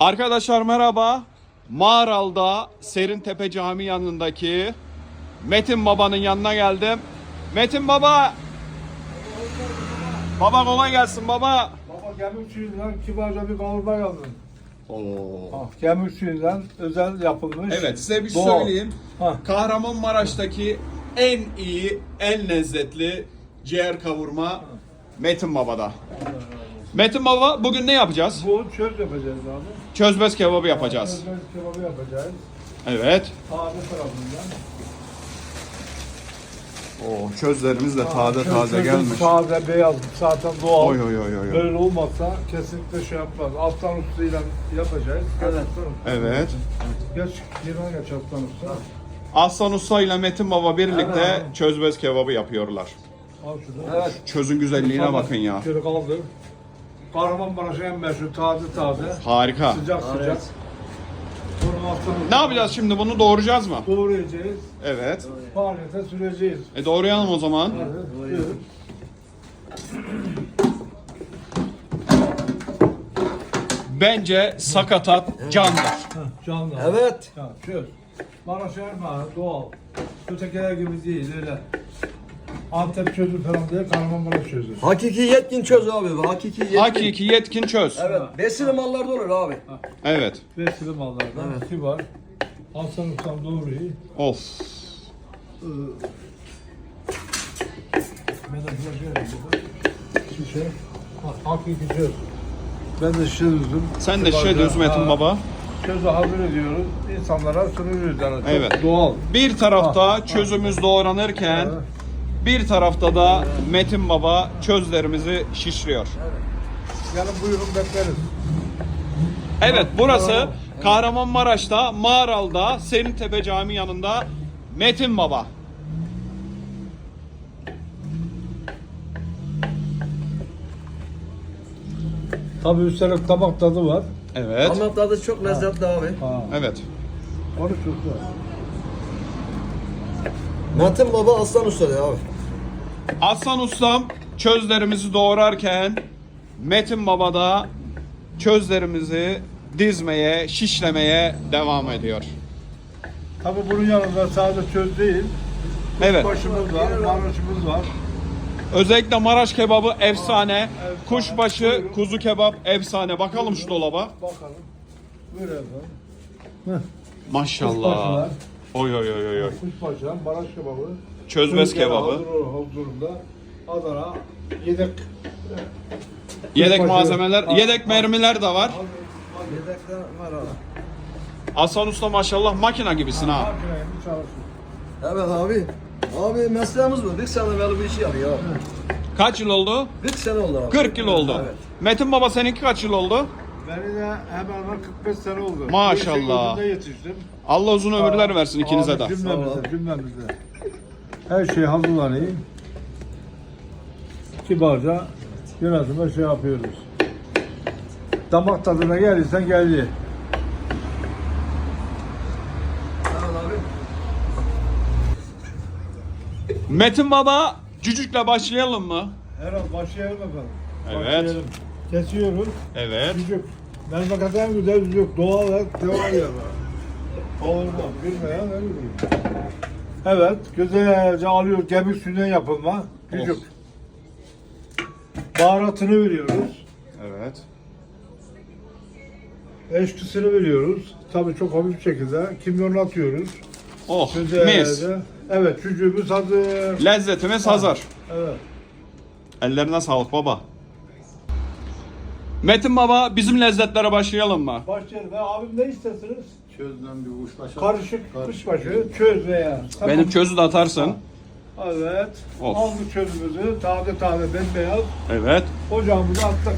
Arkadaşlar merhaba. Mağaral'da Serintepe Cami yanındaki Metin Baba'nın yanına geldim. Metin Baba. Baba kolay gelsin baba. Baba gemik suyundan kibarca bir kavurma yazdın. Oo. Ah, gemik suyundan özel yapılmış. Evet size bir Doğal. söyleyeyim. Hah. Kahramanmaraş'taki en iyi, en lezzetli ciğer kavurma Metin Baba'da. Metin Baba bugün ne yapacağız? Bu çöz yapacağız abi. Çözbez kebabı yapacağız. Çözmez kebabı yapacağız. Evet. Taze tarafından. Oo, çözlerimiz de taze Çöz- taze gelmiş. Taze beyaz zaten doğal. Oy oy oy oy. oy. Böyle olmazsa kesinlikle şey yapmaz. Alttan üstüyle yapacağız. Geç Evet. Evet. Geç yerine geç alttan usta. Aslan Usta ile Metin Baba birlikte Evet. çözbez kebabı yapıyorlar. Al şunu. Evet. Çözün güzelliğine bakın ya. Şöyle kaldır. Kahramanmaraş'ın en meşhur taze taze. Harika. Sıcak sıcak. Evet. Ne yapacağız şimdi bunu doğrayacağız mı? Doğrayacağız. Evet. Faaliyete süreceğiz. E doğrayalım o zaman. Buyurun. Bence sakatat candır. Canlı. Evet. Ya, çöz. Maraş Ermağ doğal. Ötekiler gibi değil öyle. Antep çözü falan değil, Kahramanmaraş çözü. Hakiki yetkin çöz abi. Hakiki yetkin. Hakiki yetkin çöz. Evet. Besili mallarda olur abi. Evet. Besili mallardan Evet. iki var. Hasan Ustam doğru iyi. Of. Ben de şöyle burada. Şişe. Hakiki çöz. Ben de şişe düzdüm. Sen de şey diyorsun Metin Baba. Çözü hazır ediyoruz. İnsanlara sunuyoruz yani. Çok Evet. Doğal. Bir tarafta çözümüz doğranırken Evet. Bir tarafta da Metin Baba çözlerimizi şişliyor. Yani buyurun bekleriz. Evet burası Kahramanmaraş'ta Mağaral'da Serintepe Camii yanında Metin Baba. Tabii üstelik tabak tadı var. Evet. Ama tadı çok lezzetli abi. Ha. Evet. Onu tuttu. Metin Baba Aslan Usta diyor abi. Aslan Ustam çözlerimizi doğrarken Metin Baba da çözlerimizi dizmeye, şişlemeye devam ediyor. Tabii bunun yanında sadece çöz değil. Evet. Başımız var, maraşımız var. Özellikle Maraş kebabı efsane. Kuşbaşı, kuzu kebap efsane. Bakalım şu dolaba. Bakalım. Buyur efendim. Maşallah. Kuşbaşılar. Oy oy oy. oy. Kuşbaşı, maraş kebabı. Türkiye kebabı. Hazır huzurunda. Adana. Yedek. Yedek Kuşbaşı. malzemeler, Ha, yedek mermiler de var. Yedekler var abi. Hasan Usta maşallah makina gibisin ha. Makineyle çalışıyor. Evet abi. Abi mesleğimiz bu. 40 sene evvel bu işi yapıyor abi. Kaç yıl oldu? 40 sene oldu abi. 40 yıl oldu. Evet. Metin Baba seninki kaç yıl oldu? Beni de hemen hemen 45 sene oldu. Maşallah. Bu işin gözünde yetiştim. Allah uzun ömürler versin ikinize Abi, de. Cümlemize, Sağ ol. cümlemize. Her şey hazırlanıyor. Kibarca yönetime şey yapıyoruz. Damak tadına gelirsen geldi. Metin Baba cücükle başlayalım mı? Herhalde başlayalım efendim. Evet. Başlayalım. Kesiyoruz. Evet. Cücük. Memleket en güzel cücük. Doğal devam yer. Olur mu? Bilmeyen bileyim. Evet. Güzelce alıyoruz. Kemik suyundan yapılma. Cücük. Of. Baharatını veriyoruz. Evet. Eşkisini veriyoruz. Tabii çok hafif şekilde. Kimyonu atıyoruz. Oh Güzelce. mis. Evet cücüğümüz hazır. Lezzetimiz hazır. Evet. Ellerine sağlık baba. Metin Baba bizim lezzetlere başlayalım mı? Başlayalım. Abim ne istersiniz? Çözden bir kuşbaşı. Karışık kuşbaşı, çöz veya. Tamam. Benim çözü de atarsın. Evet. Of. Aldık çözümüzü. Taze taze bembeyaz. Evet. Ocağımıza attık.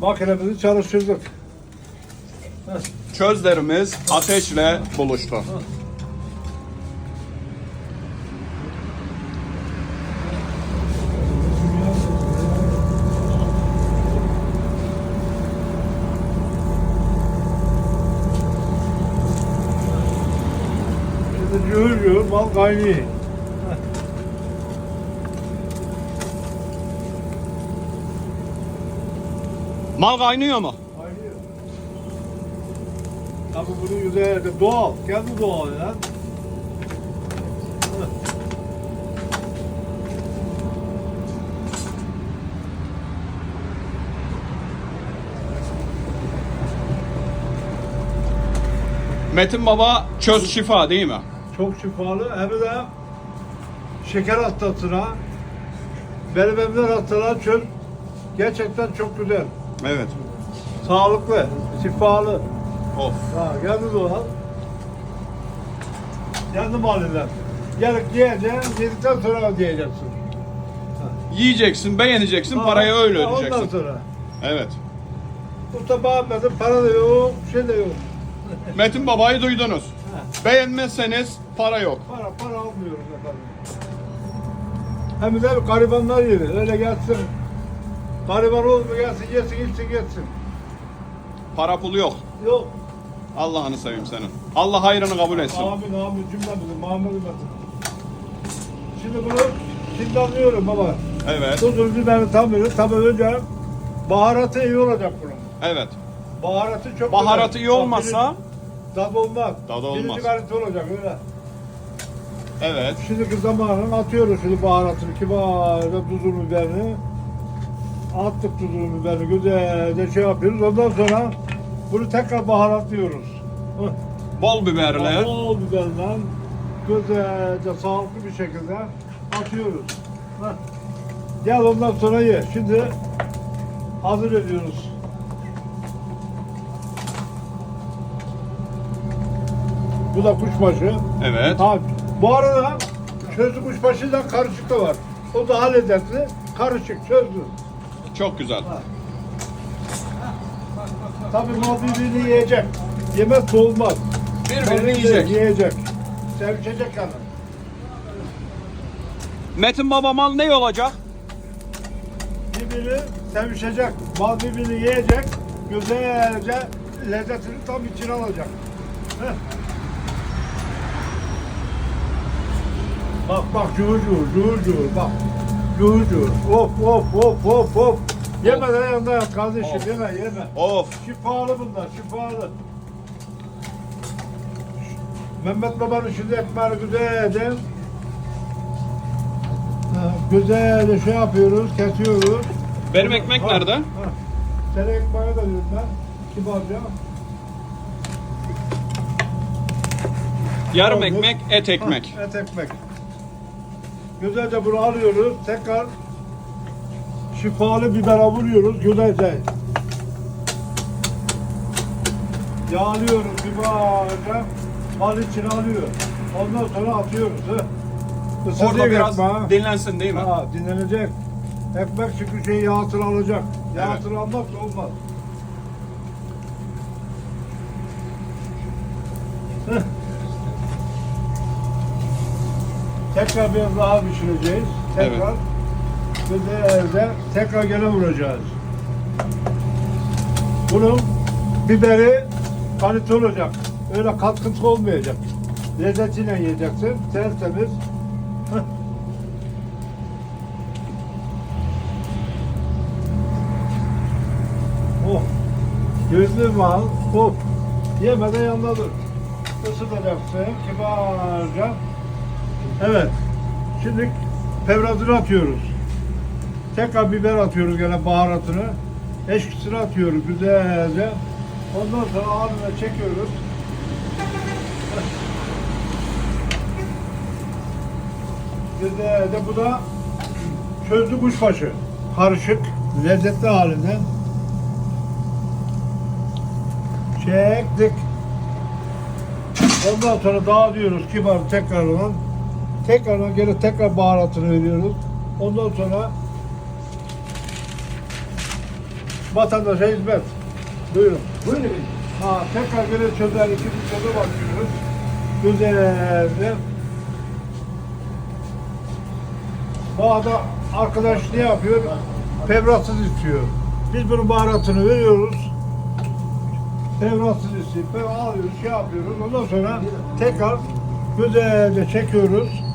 Makinemizi çalıştırdık. Çözlerimiz ateşle buluştu. Şimdi mal kaynıyor. Mal kaynıyor mu? Kaynıyor. Tabii bunu güzel, doğal, kendi doğal ya. Metin Baba çöz şifa değil mi? Çok şifalı hem de şeker hastasına, benim emler hastalar çöz. Gerçekten çok güzel. Evet. Sağlıklı, şifalı. Of. Ha, kendi doğal. Kendi malinden. Gelip yiyeceksin, yedikten sonra ödeyeceksin. Yiyeceksin, beğeneceksin, Ha, parayı öyle ha, Ondan ödeyeceksin. sonra. Evet. Usta beğenmedin, para da yok, şey de yok. Metin Baba'yı duydunuz. Beğenmezseniz para yok. Para, para almıyoruz efendim. Hem de garibanlar yeri, öyle gelsin. Gariban olma gelsin, yesin, içsin, geçsin. Para pulu yok. Yok. Allah'ını seveyim senin. Allah hayrını kabul etsin. Amin, amin cümlemizin, Muhammed ümmetin. Şimdi bunu, şimdi anlıyorum baba. Evet. Tuzun biberi tam böyle, tabii önce baharatı iyi olacak bunun. Evet. Baharatı çok Baharatı iyi olmazsa Tad olmaz. Tadı olmaz. Birinci kalite olacak öyle. evet. Şimdiki zamanın atıyoruz şimdi baharatını, kibarca tuzunu biberini. Attık tuzunu biberini güzelce şey yapıyoruz. Ondan sonra bunu tekrar baharatlıyoruz. Bol biberle. Bol biberden güzelce sağlıklı bir şekilde atıyoruz. Gel ondan sonra ye. Şimdi hazır ediyoruz. Bu da kuşbaşı. Evet. Ha, bu arada çözlü kuşbaşıyla karışık da var. O daha lezzetli. Karışık, çözlü. Çok güzel. Tabii mal birbirini yiyecek. Yemez olmaz. Birbirini yiyecek. Yiyecek. Sevişecek yani. Metin Baba mal ne olacak? Birbirini sevişecek. Mal birbirini yiyecek. Güzelce lezzetini tam içine alacak. Heh. Bak bak cuhur cuhur, cuhur cuhur bak. Cuhur cuhur. Of of of of of. Yeme de yanında yat kardeşim Of. yeme yeme. Of. Şifalı bunlar, şifalı. Mehmet Baba'nın şimdi ekmeğini güzelce ha, güzelce şey yapıyoruz, kesiyoruz. Benim ekmek Ha, nerede? ha. Senin ekmeği de diyorum ben, kibarca. Yarım ekmek, et ekmek. Ha, et ekmek. Güzelce bunu alıyoruz, tekrar şifalı bibere vuruyoruz, güzelce. Yağlıyoruz kibarca, mal içine alıyor. Ondan sonra atıyoruz. He. Isınacak Orada biraz ekmeği. dinlensin değil mi? Ha, dinlenecek. Ekmek çünkü şey yağsını alacak. Evet. Yağsını almazsa olmaz. Tekrar biraz daha pişireceğiz. Tekrar güzelce tekrar gene vuracağız. Bunun biberi kalite olacak. Öyle katkısı olmayacak. Lezzetiyle yiyeceksin. Tertemiz. Heh. Oh. Gözlü mal. Hop. Yemeden yanında dur. Isıtacaksın kibarca. Evet. Şimdi pevrazını atıyoruz. Tekrar biber atıyoruz gene baharatını. Eşkisini atıyoruz güzelce. Ondan sonra ağzına çekiyoruz. Güzelce bu da çözlü kuşbaşı. Karışık, lezzetli halinde. Çektik. Ondan sonra dağıtıyoruz kibar tekrardan. Tekrardan geri tekrar baharatını veriyoruz. Ondan sonra vatandaşa hizmet. Buyurun. Buyurun efendim. Ha, tekrar geri çözer, ikinci çöze bakıyoruz. Güzelce. Bu arada arkadaş ne yapıyor? Pevratsız istiyor. Biz bunun baharatını veriyoruz. Pevratsız istiyor. Alıyoruz, şey yapıyoruz. Ondan sonra tekrar güzelce çekiyoruz.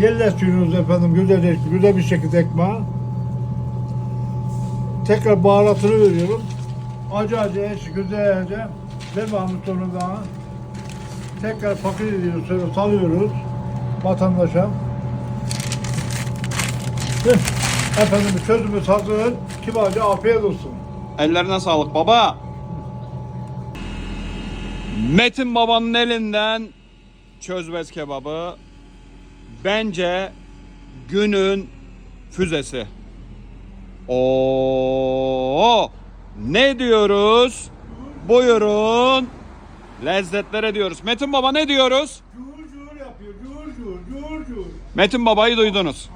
Yerleştiriyoruz efendim güzelce, güzel bir şekilde ekmeği. Tekrar baharatını veriyorum. acı acı eşi güzelce devamlı sonunda tekrar paket ediyoruz, sonra salıyoruz vatandaşa. Efendim çözümümüz hazır. Kibarca afiyet olsun. Ellerine sağlık baba. Metin babanın elinden çözbez kebabı bence günün füzesi. Oo! Ne diyoruz? Buyurun. Lezzetlere diyoruz. Metin baba ne diyoruz? Cur cur yapıyor, cur cur, cur cur. Metin babayı duydunuz.